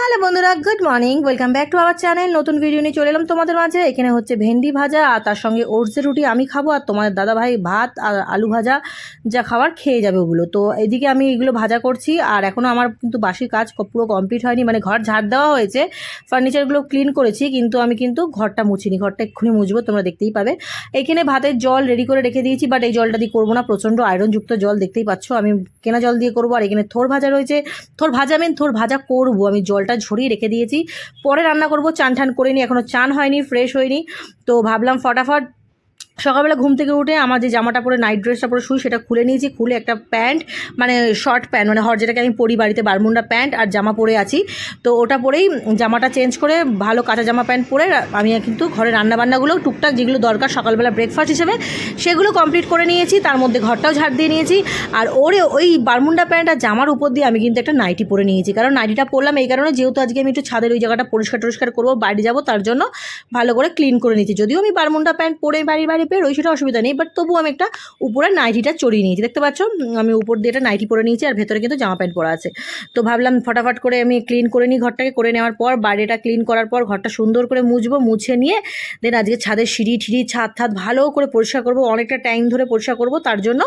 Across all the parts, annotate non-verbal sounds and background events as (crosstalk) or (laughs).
Hello বন্ধুরা, good morning. Welcome back to our channel. নতুন video নিয়ে চলে এলাম তোমাদের মাঝে। এখানে হচ্ছে ভেন্ডি ভাজা আর তার সঙ্গে ওটসের রুটি আমি খাব আর তোমাদের দাদা ভাই ভাত আর আলু ভাজা যা খাবার খেয়ে যাবে ওগুলো। তো এদিকে আমি এগুলো ভাজা করছি আর এখনও আমার কিন্তু বাসি কাজ পুরো কমপ্লিট হয়নি। মানে ঘর ঝাড় দেওয়া হয়েছে। ফার্নিচারগুলো ক্লিন করেছি, কিন্তু আমি কিন্তু ঘরটা মুছিনি। ঘরটা এক্ষুনি মুছবো, তোমরা দেখতেই পাবে। এখানে ভাতের জল রেডি করে রেখে দিয়েছি বাট এই জলটা দিয়ে করব না। প্রচণ্ড আয়রনযুক্ত জল, দেখতেই পাচ্ছ। আমি কেনা জল দিয়ে করব। আর এখানে থোর ভাজা রয়েছে। থোর ভাজা মেন থোর ভাজা করব। আমি জলটা ঝরিয়ে রেখে দিয়েছি। পরে রান্না করব চান ঠান করে নি এখনও চান হয়নি ফ্রেশ হয়নি তো ভাবলাম ফটাফট সকালবেলা ঘুম থেকে উঠে আমার যে জামাটা পরে নাইট ড্রেসটা পরে শুই, সেটা খুলে নিয়েছি, খুলে একটা প্যান্ট মানে শর্ট প্যান্ট মানে হর যেটাকে আমি পরি বাড়িতে, বারমুন্ডা প্যান্ট আর জামা পরে আছি। তো ওটা পরেই জামাটা চেঞ্জ করে ভালো কাঁচা জামা প্যান্ট পরে আমি কিন্তু ঘরে রান্নাবান্নাগুলো টুকটাক যেগুলো দরকার সকালবেলা ব্রেকফাস্ট হিসেবে, সেগুলো কমপ্লিট করে নিয়েছি, তার মধ্যে ঘরটাও ঝাড় দিয়ে নিয়েছি। আর ওরে, ওই বারমুন্ডা প্যান্ট আর জামার উপর দিয়ে আমি কিন্তু একটা নাইটি পরে নিয়েছি, কারণ নাইটিটা পরলাম এই কারণে যেহেতু আজকে আমি একটু ছাদের ওই জায়গাটা পরিষ্কার টরিষ্কার করব, বাড়ি যাব, তার জন্য ভালো করে ক্লিন করে নিয়েছি। যদিও আমি বারমুন্ডা প্যান্ট পরে বাড়ি বাড়ি বেরোই সেটা অসুবিধা নেই বাট তবুও আমি একটা উপরে নাইটিটা চড়িয়ে নিয়েছি। দেখতে পাচ্ছ? আমি উপর দিয়ে একটা নাইটি পরে নিয়েছি আর ভেতরে কিন্তু জামা প্যান্ট পরা আছে। তো ভাবলাম ফটাফট করে আমি ক্লিন করে নিই ঘরটাকে। করে নেওয়ার পর বাড়িটা ক্লিন করার পর ঘরটা সুন্দর করে মুছবো, মুছে নিয়ে দেন আজকে ছাদের সিঁড়ি, ঠিড়ি, ছাদ ছাদ ভালো করে পরিষ্কার করব। অনেকটা টাইম ধরে পরিষ্কার করব, তার জন্য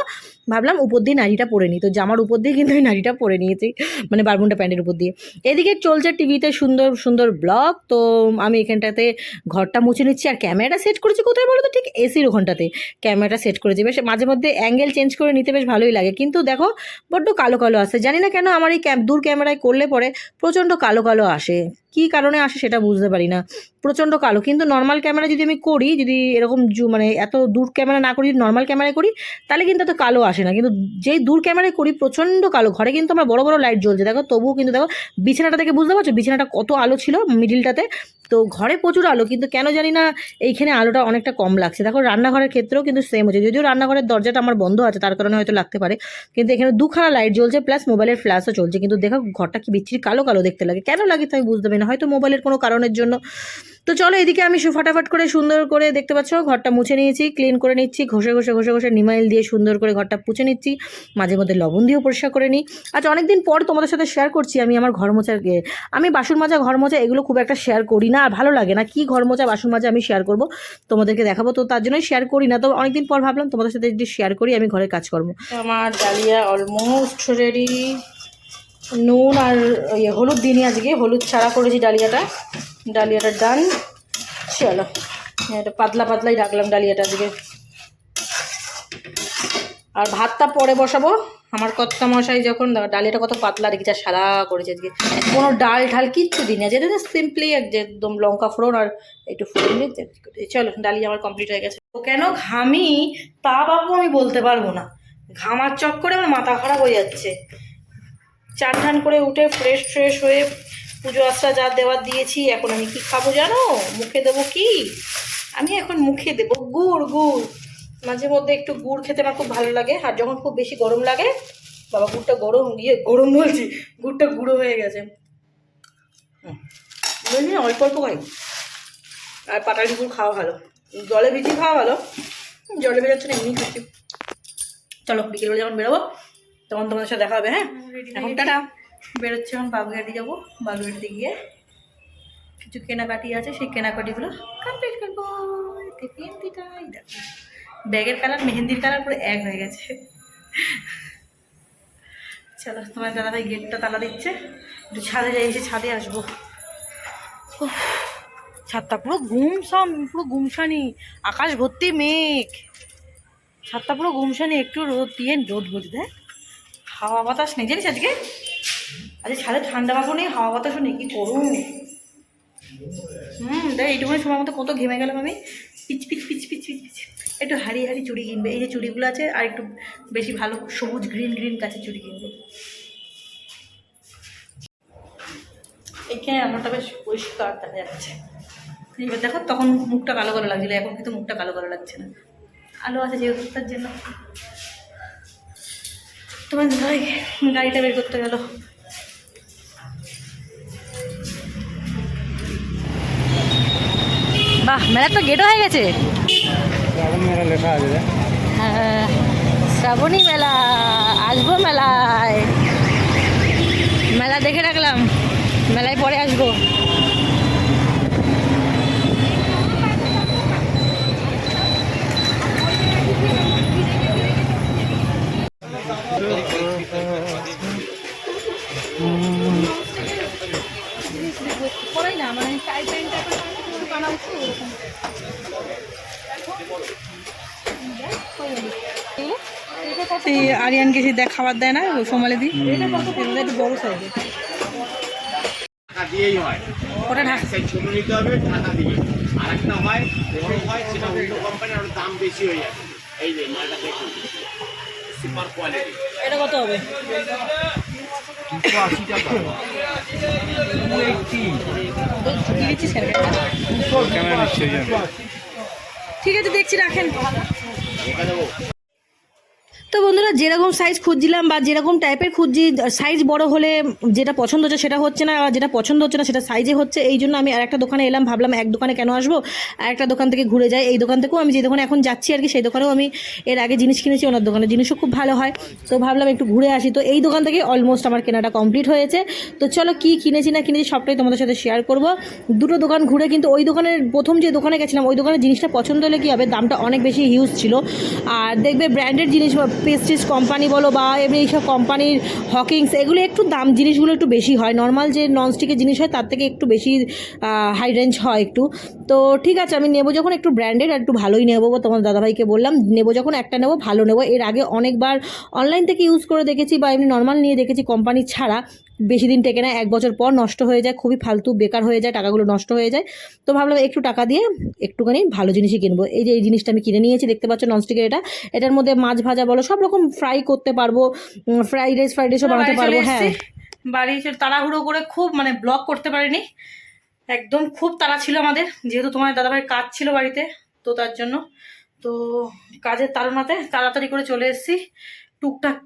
ভাবলাম উপর দিয়ে নাড়িটা পরে নিই। তো জামার উপর দিয়ে কিন্তু আমি নাড়িটা পরে নিয়েছি মানে বারমুন্ডা প্যান্টের উপর দিয়ে। এদিকে চলছে টিভিতে সুন্দর সুন্দর ব্লগ। তো আমি এখানটাতে ঘরটা মুছে নিচ্ছি। আর ক্যামেরাটা সেট করেছি কোথায় বলো তো? ঠিক এসির ওখানটাতে। ক্যামেরাটা সেট করেছি। বেশ মাঝে মধ্যে অ্যাঙ্গেল চেঞ্জ করে নিতে বেশ ভালোই লাগে। কিন্তু দেখো, বড্ড কালো কালো আসে। জানি না কেন আমার এই দূর ক্যামেরায় করলে পরে প্রচণ্ড কালো কালো আসে। কী কারণে আসে সেটা বুঝতে পারি না। প্রচণ্ড কালো। কিন্তু নর্মাল ক্যামেরা যদি আমি করি, যদি এরকম জু মানে এত দূর ক্যামেরা না করি, যদি নর্মাল ক্যামেরায় করি, তাহলে কিন্তু এত কালো আসে না। কিন্তু যেই দূর ক্যামেরায় করি, প্রচণ্ড কালো। ঘরে কিন্তু আমার বড় বড় লাইট জ্বলছে। দেখো, তবুও কিন্তু দেখো, বিছানাটা থেকে বুঝতে পারছ? বিছানাটা কত আলো ছিল মিডিলটাতে তো ঘরে প্রচুর আলো, কিন্তু কেন জানি না এইখানে আলোটা অনেকটা কম লাগছে। দেখো, রান্নাঘরের ক্ষেত্রেও কিন্তু সেম হচ্ছে। যদিও রান্নাঘরের দরজাটা আমার বন্ধ আছে, তার কারণে হয়তো লাগতে পারে। কিন্তু এখানে দুখানা লাইট জ্বলছে প্লাস মোবাইলের ফ্ল্যাশও চলছে। কিন্তু দেখো, ঘরটা কি বিচ্ছিরি কালো কালো দেখতে লাগে। কেন লাগে তাই বুঝতে পারি না। হয়তো মোবাইলের কোনো কারণের জন্য। তো চলো এদিকে আমি ফাটাফাট করে সুন্দর করে দেখতে পাচ্ছ, ঘরটা মুছে নিয়েছি ক্লিন করে নিচ্ছি, ঘষে ঘষে ঘষে ঘষে নিমাইল দিয়ে সুন্দর করে ঘরটা পুছে নিচ্ছি, মাঝে মধ্যে লবণ দিয়েও পরিষ্কার করে নিই। আচ্ছা অনেকদিন পর তোমাদের সাথে শেয়ার করছি, আমি আমার ঘর মোছার আমি বাসন মাজা, ঘর মোছা এগুলো খুব একটা শেয়ার করি না, আর ভালো লাগে না। কি ঘর মোছা বাসন মাজা আমি শেয়ার করব, তোমাদেরকে দেখাবো, তো তার জন্যই শেয়ার করি না। তো অনেকদিন পর ভাবলাম তোমাদের সাথে যদি শেয়ার করি, আমি ঘরের কাজকর্ম। আমার ডালিয়া অলমোস্ট রেডি নুন আর ইয়ে হলুদ দিনই আজকে হলুদ ছাড়া করেছি ডালিয়াটা। ডালিয়াটা ডান। চলো, এটা পাতলা পাতলাই রাখলাম ডালিয়াটা আজকে। আর ভাতটা পরে বসাবো। আমার কত্তা মশাই যখন ডালিয়াটা কত পাতলা রেখেছে সাদা করেছে আজকে। কোনো ডাল ঢাল কিচ্ছু দিই না যেটা সিম্পলি একদম লঙ্কা ফোড়ন আর একটু ফোড়ন দিয়ে চলো, ডালিয়া আমার কমপ্লিট হয়ে গেছে। তো কেন ঘামি তা বাবু আমি বলতে পারব না। ঘামার চক্করে আমার মাথা খারাপ হয়ে যাচ্ছে। চান টান করে উঠে ফ্রেশ ফ্রেশ হয়ে পুজো আশ্রা যা দেওয়ার দিয়েছি, এখন আমি কি খাব জানো? মুখে দেবো কি? আমি এখন মুখে দেবো গুড় গুড়। মাঝে মধ্যে একটু গুড় খেতে আমার খুব ভালো লাগে, আর যখন খুব বেশি গরম লাগে, বাবা গুড়টা গরম গিয়ে গরম বলছি, গুড়টা গুঁড়ো হয়ে গেছে। বুঝলি অল্প অল্প খাই। আর পাটালি গুড় খাওয়া ভালো। জলে ভিজিয়ে খাওয়া ভালো। জলে ভেজাচ্ছে না এমনি খাচ্ছি। চলো, বিকেলবেলা যখন বেরোবো, তখন তোমাদের সাথে দেখা হবে হ্যাঁ? এখন টাটা। বেরোচ্ছে এখন বাগুইহাটি যাব। বাগুইহাটিতে গিয়ে কিছু কেনাকাটি আছে, সেই কেনাকাটিগুলো কমপ্লিট করব। ব্যাগের কালার মেহেন্দির কালার পুরো এক হয়ে গেছে। চলো, তোমার দাদাভাই গেটটা তালা দিচ্ছে। একটু ছাদে যাই, এসে ছাদে আসব। ছাদটা পুরো গুমসাম, পুরো গুমসানি। আকাশ ভর্তি মেঘ। ছাদটা পুরো গুমসানি, একটু রোদ, দিয়ে রোদ বলতে দেখ। হাওয়া বাতাস নেই, জানিস আজকে? আজকে ছাদে ঠান্ডা বাবু নেই, হাওয়া বাতাসও নেই, কি করুন হুম, দেখ, এইটুকুনি সময় মতো কত ঘেমে গেলাম আমি। পিচ পিচ পিচ পিচ পিচ পিচ। একটু হারি হারি চুড়ি কিনবে, এই যে চুড়িগুলো আছে, আর একটু বেশি ভালো সবুজ গ্রিন গ্রিন কাছে চুড়ি কিনবে। এইখানে আমারটা বেশ পরিষ্কার, দেখা যাচ্ছে। এবার দেখো, তখন মুখটা কালো কালো লাগছিল, এখন কিন্তু মুখটা কালো কালো লাগছে না। আলো আছে যেহেতু, তার জন্য। তোমার ভাই গাড়িটা বের করতে গেল। বাহ মেলার তো গেটও হয়ে গেছে। শ্রাবণ মেলা লেখা আছে হ্যাঁ শ্রাবণী মেলা আসব মেলায়। মেলা দেখে রাখলাম মেলায় পরে আসব। আরিয়ানকে সে দেখ খাবার দেয় না সোমালি দি একটু বড় সাইজের দিয়েই হয়। ওটা ঢাক। সেই ছোট নিতে হবে টাকা দিয়ে আর একটা হয় বড় হয় সেটা অন্য কোম্পানির আরও দাম বেশি হয়ে যাবে। এই যে মালটা দেখুন। সুপার কোয়ালিটি এটা কত হবে? আশি টাকা। দিয়েছি স্যার ক্যামেরা নিচ্ছে ওই জন্য ঠিক আছে দেখছি রাখেন। তো বন্ধুরা, যেরকম সাইজ খুঁজছিলাম বা যেরকম টাইপের খুঁজছি সাইজ বড় হলে যেটা পছন্দ হচ্ছে সেটা হচ্ছে না, আর যেটা পছন্দ হচ্ছে না সেটা সাইজে হচ্ছে। এই জন্য আমি আরেকটা দোকানে এলাম, ভাবলাম এক দোকানে কেন আসব? আরেকটা দোকান থেকে ঘুরে যাই। এই দোকান থেকেও আমি যে দোকানে এখন যাচ্ছি আর কি, সেই দোকানেও আমি এর আগে জিনিস কিনেছি, ওনার দোকানে জিনিসও খুব ভালো হয়। তো ভাবলাম একটু ঘুরে আসি। তো এই দোকান থেকে অলমোস্ট আমার কেনাটা কমপ্লিট হয়েছে। তো চলো কি কিনেছি না কিনেছি সবটাই তোমাদের সাথে শেয়ার করব। দুটো দোকান ঘুরে কিন্তু ওই দোকানের, প্রথম যে দোকানে গেছিলাম, ওই দোকানের জিনিসটা পছন্দ হলে কী হবে? দামটা অনেক বেশি হিউজ ছিল। আর দেখবে ব্র্যান্ডেড জিনিস পেস্টিস কোম্পানি বলো বা এমনি এইসব কোম্পানির হকিংস এগুলো একটু দাম, জিনিসগুলো একটু বেশি হয়। নর্মাল যে ননস্টিকের জিনিস হয়, তার থেকে একটু বেশি হাই রেঞ্জ হয় একটু। তো ঠিক আছে, আমি নেব যখন একটু ব্র্যান্ডেড আর একটু ভালোই নেব তোমার দাদাভাইকে বললাম। নেব যখন একটা নেব, ভালো নেব। এর আগে অনেকবার অনলাইন থেকে ইউজ করে দেখেছি বা এমনি নর্মাল নিয়ে দেখেছি কোম্পানি ছাড়া। বেশি দিন টেকে না এক বছর পর নষ্ট হয়ে যায় খুবই ফালতু বেকার হয়ে যায় টাকাগুলো নষ্ট হয়ে যায়। তো ভাবলাম একটু টাকা দিয়ে একটুখানি ভালো জিনিসই কিনবো। এই যে এই জিনিসটা আমি কিনে নিয়েছি দেখতে পাচ্ছ ননস্টিকের এটা। এটার মধ্যে মাছ ভাজা বলো সব রকম ফ্রাই করতে পারব ফ্রাইড রাইস ফ্রাইড রাইসও বানাতে পারব হ্যাঁ। বাড়ি তাড়াহুড়ো করে খুব মানে ব্লক করতে পারিনি। একদম খুব তাড়া ছিল আমাদের যেহেতু তোমার দাদাভাইয়ের কাজ ছিল বাড়িতে তো তার জন্য। তো কাজের তাড়নাতে তাড়াতাড়ি করে চলে এসেছি। টুকটাক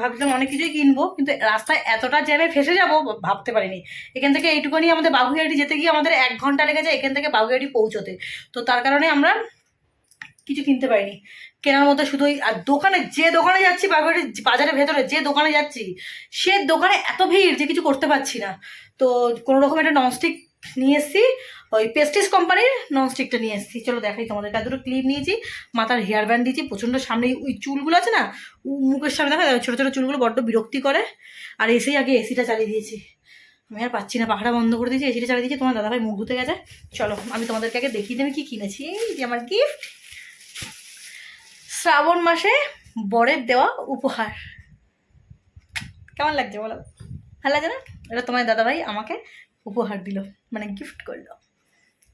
ভাবছিলাম অনেক কিছুই কিনবো, কিন্তু রাস্তায় এতটা জ্যামে ফেসে যাব ভাবতে পারিনি। এখান থেকে এইটুকুনি আমাদের বাবুঘাটি যেতে গিয়ে আমাদের এক ঘণ্টা লেগে যায় এখান থেকে বাবুঘাটি পৌঁছতে। তো তার কারণে আমরা কিছু কিনতে পারিনি। কেনার মধ্যে শুধু আর দোকানে যে দোকানে যাচ্ছি বাবুঘাটি বাজারের ভেতরে, যে দোকানে যাচ্ছি, সে দোকানে এত ভিড় যে কিছু করতে পারছি না। তো কোনো রকম একটা ননস্টিক নিয়ে এসেছি ওই পেস্টিস কোম্পানির ননস্টিকটা নিয়ে এসেছি। চলো দেখাই তোমাদের। কাছে দুটো ক্লিপ নিয়েছি। মাথার হেয়ার ব্যান্ড দিয়েছি। প্রচণ্ড সামনে ওই চুলগুলো আছে না মুখের সামনে দেখা যায়, ছোটো ছোটো চুলগুলো বড্ড বিরক্তি করে। আর এসেই আগে এসিটা চালিয়ে দিয়েছি। আমি আর পাচ্ছি না পাখাটা বন্ধ করে দিয়েছি এসিটা চালিয়ে দিয়েছি। তোমার দাদাভাই মুখ ধুতে গেছে। চলো, আমি তোমাদেরকে আগে দেখিয়ে দেবে কি কিনেছি। এই যে আমার গিফট শ্রাবণ মাসে বরের দেওয়া উপহার। কেমন লাগছে বলো? ভালো লাগে না? এটা তোমার দাদাভাই আমাকে উপহার দিল মানে গিফট করল।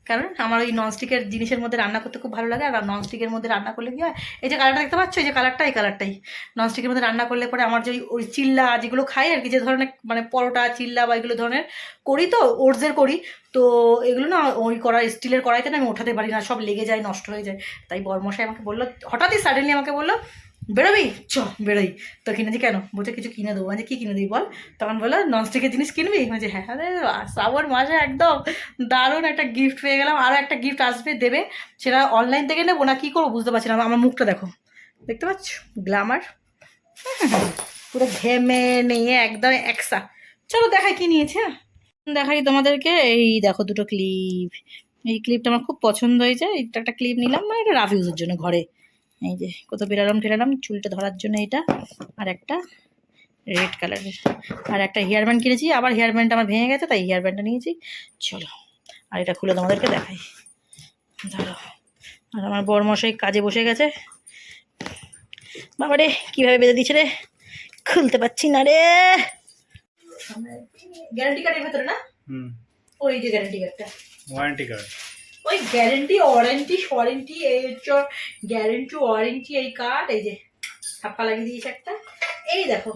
কারণ আমার ওই ননস্টিকের জিনিসের মধ্যে রান্না করতে খুব ভালো লাগে, আর ননস্টিকের মধ্যে রান্না করলে কি হয়, এই যে কালারটা দেখতে পাচ্ছ? এই যে কালারটা এই কালারটাই ননস্টিকের মধ্যে রান্না করলে পরে আমার যে ওই- চিল্লা যেগুলো খাই আর কি, যে ধরনের মানে পরোটা, চিল্লা বা এগুলো ধরনের করি তো ওটসের করি, তো এগুলো না ওই কড়াই স্টিলের কড়াইতে না আমি ওঠাতে পারি না, সব লেগে যায়, নষ্ট হয়ে যায়। তাই বরমশাই আমাকে বলল, হঠাৎই সাডেনলি আমাকে বলল বেরোবি? চ বেরোই। তো কিনেছি কেন? বলছে কিছু কিনে দেবো। মানে কী কিনে দিই বল? তখন বলল ননস্টিকের জিনিস কিনবি? বলছে হ্যাঁ আরে বাহ, শ্রাবণ মাসে একদম দারুণ একটা গিফট পেয়ে গেলাম। আরও একটা গিফট আসবে দেবে। সেটা অনলাইন থেকে নেব না কী করব বুঝতে পারছি না। আমার মুখটা দেখো। দেখতে পাচ্ছ? গ্ল্যামার পুরো ঘেমে নিয়ে একদম একসা চলো দেখাই কি নিয়েছে। হ্যাঁ দেখাই তোমাদেরকে। এই দেখো দুটো ক্লিপ এই ক্লিপটা আমার খুব পছন্দ হয়েছে। এইটা একটা ক্লিপ নিলাম মানে এটা রাফ ইউজের জন্য ঘরে। এই যে কত বেরালাম ঠেলালাম চুলটা ধরার জন্য এটা আর একটা রেড কালারের আর একটা হেয়ার ব্যান্ড কিনেছি আবার হেয়ার ব্যান্ডটা আমার ভেঙে গেছে তাই হেয়ার ব্যান্ডটা নিয়েছি। চলো আর এটা খুলে তোমাদেরকে দেখাই। ধরো আর আমার বর মশাই কাজে বসে গেছে। বাবা রে কীভাবে বেঁধে দিচ্ছে রে? খুলতে পারছি না রে। গ্যারান্টি কার্ডের ভেতরে না? ওই যে গ্যারান্টি কার্ডটা ওয়ারেন্টি কার্ড ওই গ্যারেন্টি ওয়ারেন্টি ওয়ারেন্টি এই হচ্ছে গ্যারেন্টি ওয়ারেন্টি এই কার্ড এই যে ছাপ্পা লাগিয়ে দিয়েছে একটা। এই দেখো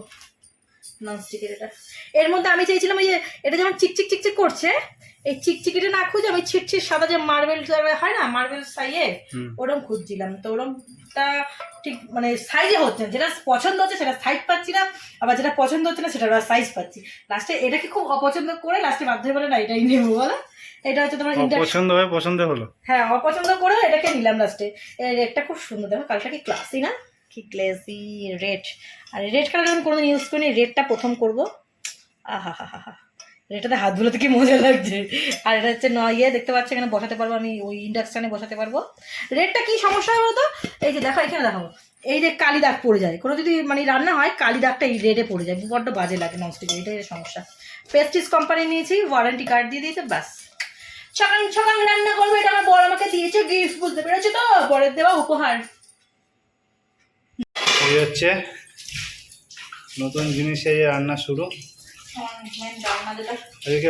নন স্টিকের এটা। এর মধ্যে আমি চাইছিলাম ওই যে, এটা যেমন চিকচিক চিকচিক করছে এই চিকচিকিটা না খুঁজে আমি ছিটছিট সাদা যে মার্বেল হয় না মার্বেল সাইয়ে ওরম খুঁজছিলাম। তো ওরমটা ঠিক মানে সাইজে হচ্ছে না যেটা পছন্দ হচ্ছে সেটা সাইজ পাচ্ছি না আবার যেটা পছন্দ হচ্ছে না সেটা সাইজ পাচ্ছি। লাস্টে এটাকে খুব অপছন্দ করে লাস্টে বাধ্য বলে না এটাই নেব বলো। এটা হচ্ছে তোমার পছন্দ হয়ে পছন্দ হলো। হ্যাঁ অপছন্দ করে এটাকে নিলাম লাস্টে রেটটা খুব সুন্দর দেখো কালটা কি ক্লাসি না? কি ক্লাসি রেড আর রেড কালার আমি কোনোদিন ইউজ করিনি রেডটা প্রথম করব। আহা হা হা হা এটাতে হাত বুলোতে কি মজা লাগছে? আর এটা হচ্ছে ন ইয়ে দেখতে পাচ্ছি এখানে বসাতে পারব আমি, ওই ইন্ডাকশানে বসাতে পারব। রেটটা কি সমস্যা হয় বলতো? এই যে দেখো, এখানে দেখো এই যে কালি দাগ পড়ে যায়। কোনো যদি মানে রান্না হয়, কালি দাগটা এই রেডে পড়ে যায়। বড্ড বাজে লাগে ননস্টিকে এটাই সমস্যা। পেস্টিস কোম্পানি নিয়েছি ওয়ারেন্টি কার্ড দিয়ে দিয়েছে, ব্যাস। সকাল সকাল রান্না করবে, এটা আমার বড় আমাকে দিয়েছে গিফট বুঝতে পেরেছ তো? পরের দেওয়া উপহার। এই হচ্ছে নতুন জিনিস এই রান্না শুরু। এদিকে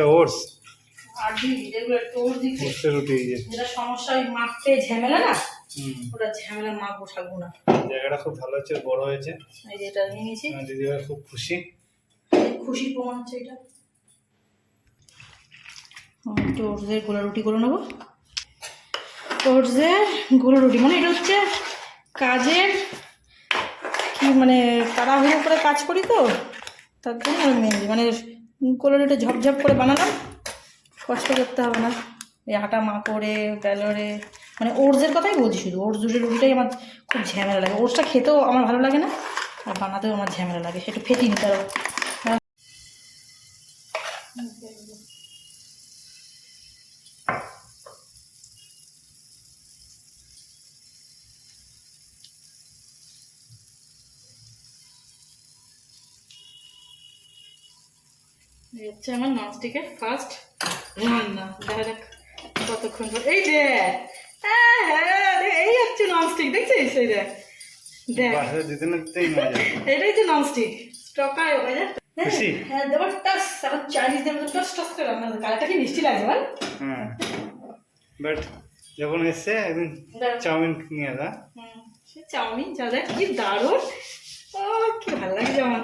জায়গাটা খুব ভালো হয়েছে এই যে এটা নিয়েছি আমার দিদিভাই খুব খুশি। প্রমাণ হচ্ছে এটা টোরজের গোলা রুটি করে নেব। রুটি মানে এটা হচ্ছে কাজের কি মানে তাড়াহুড়ো করে কাজ করি তো? তার জন্য আমি মেনলি মানে কলোরিটা রুটি ঝপঝপ করে বানালাম, কষ্ট করতে হবে না। এই আটা মাকড়ে ব্যালরে মানে ওটসের কথাই বলছি শুধু, ওটস দুটো রুটিটাই আমার খুব ঝামেলা লাগে। ওটসটা খেতেও আমার ভালো লাগে না, আর বানাতেও আমার ঝামেলা লাগে, সেটা ফেটি নিতে হবে। হচ্ছে আমার ননস্টিকের ফার্স্ট রান্না দেখা যাক কতক্ষণ পর এই যে হ্যাঁ হ্যাঁ এই হচ্ছে ননস্টিক দেখছিস? এই দেখ। এটাই তো ননস্টিক স্টকার হয়ে হ্যাঁ দেবার টাস এখন চাইনিজদের মতো টাস টাস করে রান্না কালারটা কি মিষ্টি লাগছে বল। হ্যাঁ। বাট যখন এসছে একদিন চাউমিন নিয়ে দা সে চাউমিন যা দেখ কি দারুণ। ও কি ভালো লাগছে আমার।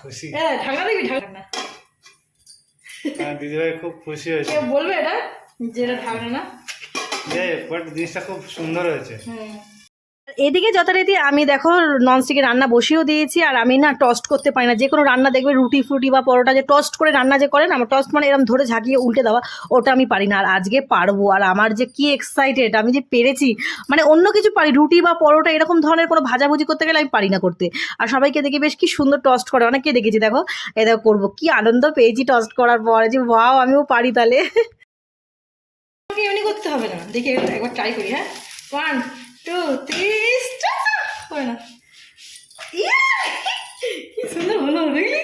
খুশি। হ্যাঁ ঢাকা দেখবি ঢাকা দিদিভাই খুব খুশি হয়েছে। বলবে এটা? যেটা থাকবে না। বাট জিনিসটা খুব সুন্দর হয়েছে। এদিকে যথারীতি আমি দেখো ননস্টিকে রান্না বসিয়েও দিয়েছি, আর আমি না টস্ট করতে পারি না। যে কোনো রান্না দেখবে রুটি ফুটি বা পরোটা যে টস্ট করে রান্না যে করেন, আমার টস্ট মানে এরকম ধরে ঝাঁকিয়ে উল্টে দেওয়া, ওটা আমি পারি না। আর আজকে পারব, আর আমার যে কি এক্সাইটেড আমি যে পেরেছি মানে অন্য কিছু পারি, রুটি বা পরোটা এরকম ধরনের কোনো ভাজাভুজি করতে গেলে আমি পারি না করতে। আর সবাইকে দেখি বেশ কি সুন্দর টস্ট করে, অনেককে দেখেছি, দেখো। এ দেখো, করব, কি আনন্দ পেয়েছি টস্ট করার পরে, যে ওয়াও আমিও পারি তাহলে। এমনি করতে হবে না, দেখি একবার ট্রাই করি হ্যাঁ? ওয়ান টু থ্রি না কি সুন্দর হলো দেখলি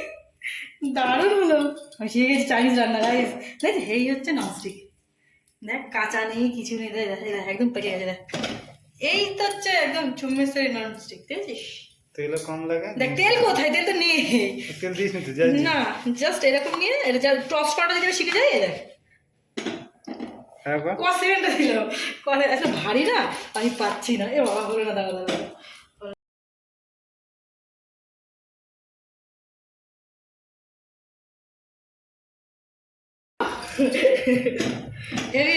দারুণ হলো। গেছি চাইনিজ রান্না গাইস দেখ এই হচ্ছে ননস্টিক দেখ কাঁচা নেই কিছু নেই দেখ একদম গেছে দেখ। এই তো হচ্ছে একদম চুম্মেশ্বরী ননস্টিক দেখেছিস? তেলও কম লাগে। দেখ তেল কোথায়? তেল তো নেই। তেল দিস নি না জাস্ট এরকম নিয়ে এটা যা টস করাটা যদি শিখে এই দেখ। হ্যাঁ বা ক সেকেন্ডে ছিল। কলে এত ভারী না? আমি পাচ্ছি না। এ বাবা হলো না দাঁড়া দাঁড়া। (laughs) হেভি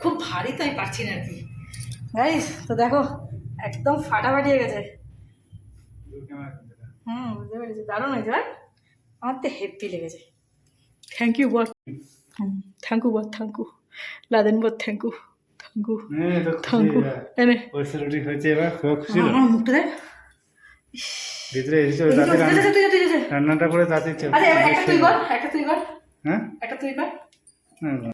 খুব ভারী তো আমি পারছি না আর কি। গাইস তো দেখো একদম ফাটাফাটি হয়ে গেছে। হুম বুঝতে পেরেছি দারুণ হয়েছে আর আমার তো হেভি লেগেছে। থ্যাংক ইউ বল থ্যাংক ইউ বল থ্যাংক ইউ লাদেন বল থ্যাংক ইউ থ্যাংক ইউ হ্যাঁ থ্যাংক ইউ এনে হয়েছে এবার খুব খুশি আমার মুখটা দেখ। ভিতরে। রান্নাটা করে তাতে একটা তুই কর একটা তুই কর। হ্যাঁ? একটা তুই কর। হ্যাঁ